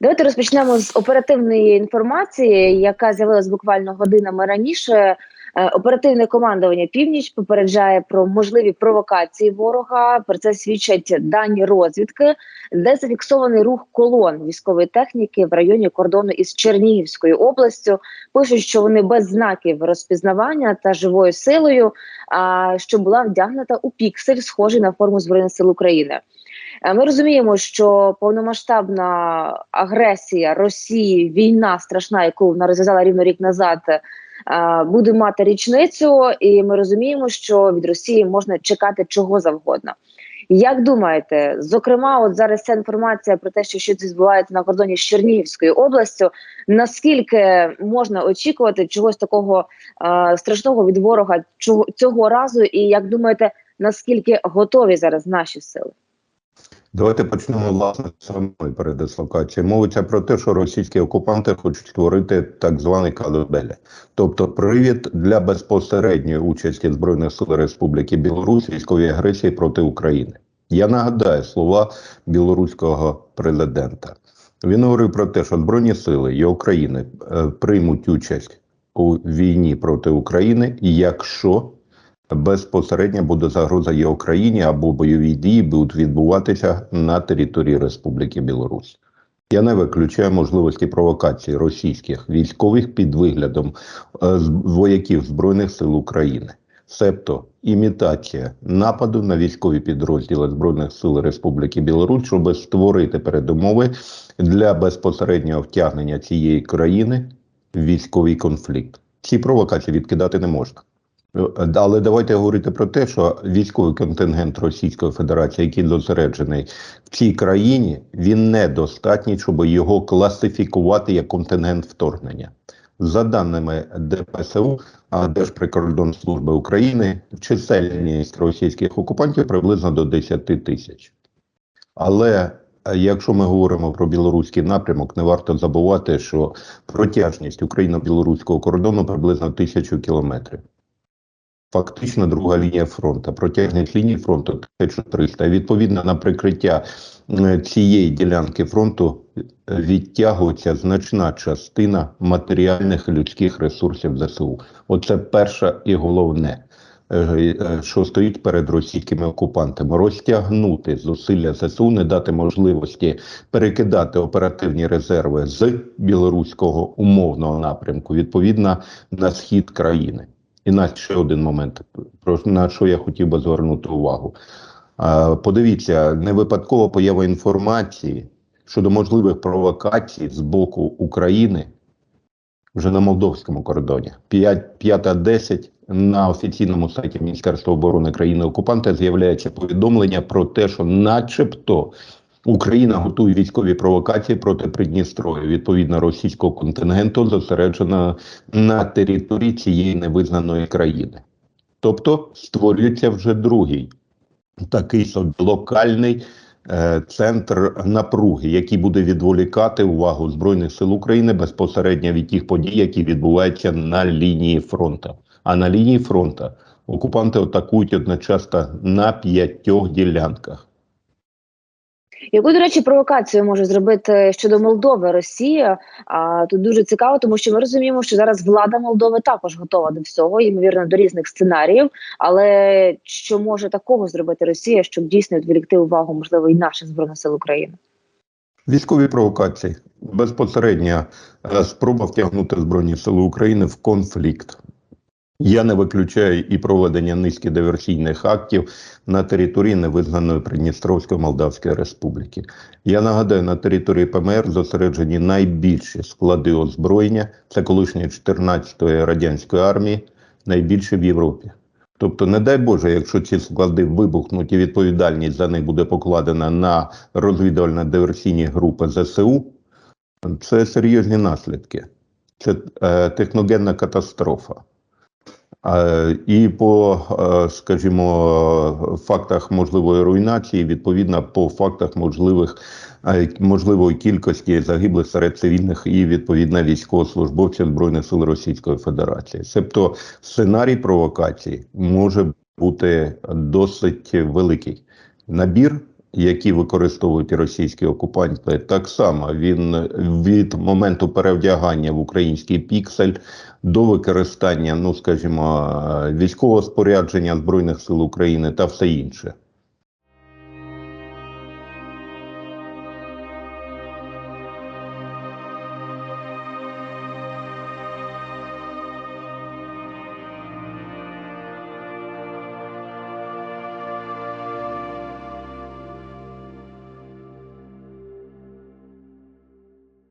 Давайте розпочнемо з оперативної інформації, яка з'явилась буквально годинами раніше. Е, Оперативне командування Північ попереджає про можливі провокації ворога. Про це свідчать дані розвідки, де зафіксований рух колон військової техніки в районі кордону із Чернігівською областю. Пишуть, що вони без знаків розпізнавання та живою силою, а що була вдягнута у піксель, схожий на форму збройних сил України. Е, Ми розуміємо, що повномасштабна агресія Росії, війна страшна, яку вона розв'язала рівно рік назад, е, буде мати річницю, і ми розуміємо, що від Росії можна чекати чого завгодно. Як думаєте, зокрема, от зараз ця інформація про те, що щось відбувається на кордоні з Чернігівською областю, наскільки можна очікувати чогось такого е, страшного від ворога цього разу, і як думаєте, наскільки готові зараз наші сили? Давайте почнемо власне з самої передислокації. Мовиться про те, що російські окупанти хочуть створити так званий кадобеля, тобто привід для безпосередньої участі збройних сил Республіки Білорусь військовій агресії проти України. Я нагадаю слова білоруського президента. Він говорив про те, що збройні сили і України е, приймуть участь у війні проти України, якщо безпосередньо буде загроза є Україні або бойові дії будуть відбуватися на території Республіки Білорусь. Я не виключаю можливості провокації російських військових під виглядом е, вояків Збройних сил України, себто імітація нападу на військові підрозділи Збройних сил Республіки Білорусь, щоб створити передумови для безпосереднього втягнення цієї країни в військовий конфлікт. Ці провокації відкидати не можна. Е, Але давайте говорити про те, що військовий контингент Російської Федерації, який зосереджений в цій країні, він недостатній, щоб його класифікувати як контингент вторгнення. За даними ДПСУ, а Держприкордонслужби України, чисельність російських окупантів приблизно до 10 тисяч. Але е, якщо ми говоримо про білоруський напрямок, не варто забувати, що протяжність україно-білоруського кордону приблизно тисячу кілометрів. Фактично друга лінія фронту. Протяжність лінії фронту 1300. І відповідно на прикриття е, цієї ділянки фронту е, відтягується значна частина матеріальних людських ресурсів ЗСУ. Оце перше і головне, е, що стоїть перед російськими окупантами. Розтягнути зусилля ЗСУ, не дати можливості перекидати оперативні резерви з білоруського умовного напрямку відповідно на схід країни. І на ще один момент, про на що я хотів би звернути увагу. Подивіться, не випадково поява інформації щодо можливих провокацій з боку України вже на молдовському кордоні. 5.10 на офіційному сайті Міністерства оборони країни окупанта з'являється повідомлення про те, що, начебто, Україна готує військові провокації проти Придністров'я. Відповідно, російського контингенту зосереджено на території цієї невизнаної країни. Тобто створюється вже другий такий собі локальний е, центр напруги, який буде відволікати увагу Збройних сил України безпосередньо від тих подій, які відбуваються на лінії фронту. А на лінії фронту окупанти атакують одночасно на п'ятьох ділянках. Яку, до речі, провокацію може зробити щодо Молдови Росія? А тут дуже цікаво, тому що ми розуміємо, що зараз влада Молдови також готова до всього, ймовірно, до різних сценаріїв. Але що може такого зробити Росія, щоб дійсно відволікти увагу, можливо, і наших збройних сил України? Військові провокації безпосередня е, спроба втягнути Збройні Сили України в конфлікт. Я не виключаю і проведення низки диверсійних актів на території невизнаної Придністровської Молдавської Республіки. Я нагадаю, на території ПМР зосереджені найбільші склади озброєння. Це колишньої 14-ї радянської армії, найбільші в Європі. Тобто, не дай Боже, якщо ці склади вибухнуть і відповідальність за них буде покладена на розвідувально-диверсійні групи ЗСУ, це серйозні наслідки. Це е, техногенна катастрофа. І по, е, скажімо, фактах можливої руйнації, відповідно, по фактах можливих е, можливої кількості загиблих серед цивільних і відповідно військовослужбовців Збройних сил Російської Федерації. Тобто сценарій провокації може бути досить великий. Набір які використовують російські окупанти, так само він від моменту перевдягання в український піксель до використання, ну скажімо, військового спорядження збройних сил України та все інше.